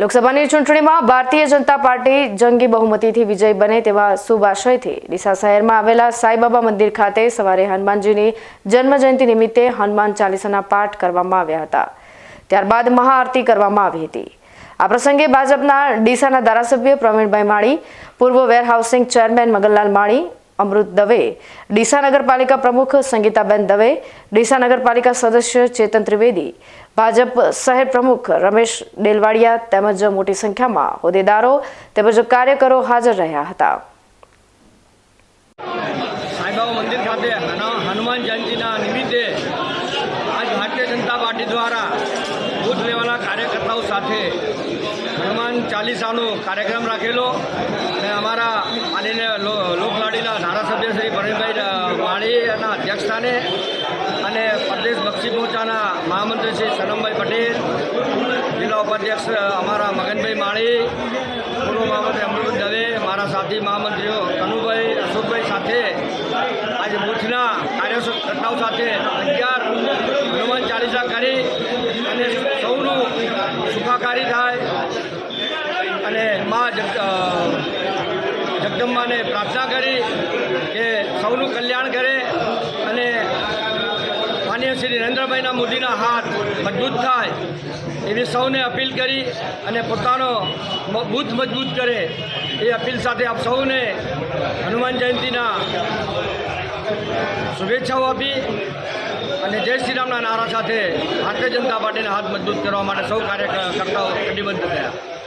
લોકસભાની ચૂંટણીમાં ભારતીય જનતા પાર્ટી જંગી બહુમતીથી વિજય બને તેવા શુભ આશયથી ડીસા શહેરમાં આવેલા સાંઈબાબા મંદિર ખાતે સવારે હનુમાનજીની જન્મજયંતિ નિમિત્તે હનુમાન ચાલીસાના પાઠ કરવામાં આવ્યા હતા. ત્યારબાદ મહાઆરતી કરવામાં આવી હતી. આ પ્રસંગે ભાજપના ડીસાના ધારાસભ્ય પ્રવીણભાઈ માળી, પૂર્વ વેરહાઉસિંગ ચેરમેન મગનલાલ માળી અમૃત દવે. ડીસા નગરપાલિકા પ્રમુખ સંગીતાબેન દવે. ડીસા નગરપાલિકા સદસ્ય ચેતન ત્રિવેદી. ભાજપ શહેર પ્રમુખ રમેશ ડેલવાડિયા તેમજ મોટી સંખ્યામાં હોદ્દેદારો તેમજ કાર્યકરો હાજર રહ્યા હતા. હનુમાન જનતા પાર્ટી દ્વારા હનુમાન ચાલીસાનો કાર્યક્રમ રાખેલો અને અમારા માનીને લોકલાડીના ધારાસભ્ય શ્રી પ્રવીણભાઈ અ, માળીના અને પ્રદેશ બક્ષી મોરચાના મહામંત્રી શ્રી સનમભાઈ પટેલ જિલ્લા ઉપાધ્યક્ષ અમારા મગનભાઈ માળી પૂર્વ મહામંત્રી અમૃત દવે મારા સાથી મહામંત્રીઓ કનુભાઈ અશોકભાઈ સાથે આજે બુથના કાર્યકર્તાઓ સાથે અગિયાર હનુમાન ચાલીસા કરી અને સૌનું સુખાકારી થાય અને મા જગ અ, જગદંબાને પ્રાર્થના કરી કે સૌનું કલ્યાણ કરે અને માનીય શ્રી નરેન્દ્રભાઈના મોદીના હાથ મજબૂત થાય એવી સૌને અપીલ કરી અને પોતાનો બુથ મજબૂત કરે એ અપીલ સાથે આપ સૌને હનુમાન જયંતિના શુભેચ્છાઓ આપી અને જય શ્રી રામના નારા સાથે ભારતીય જનતા પાર્ટીના હાથ મજબૂત કરવા માટે સૌ કાર્યકર્તાઓ કટિબદ્ધ થયા.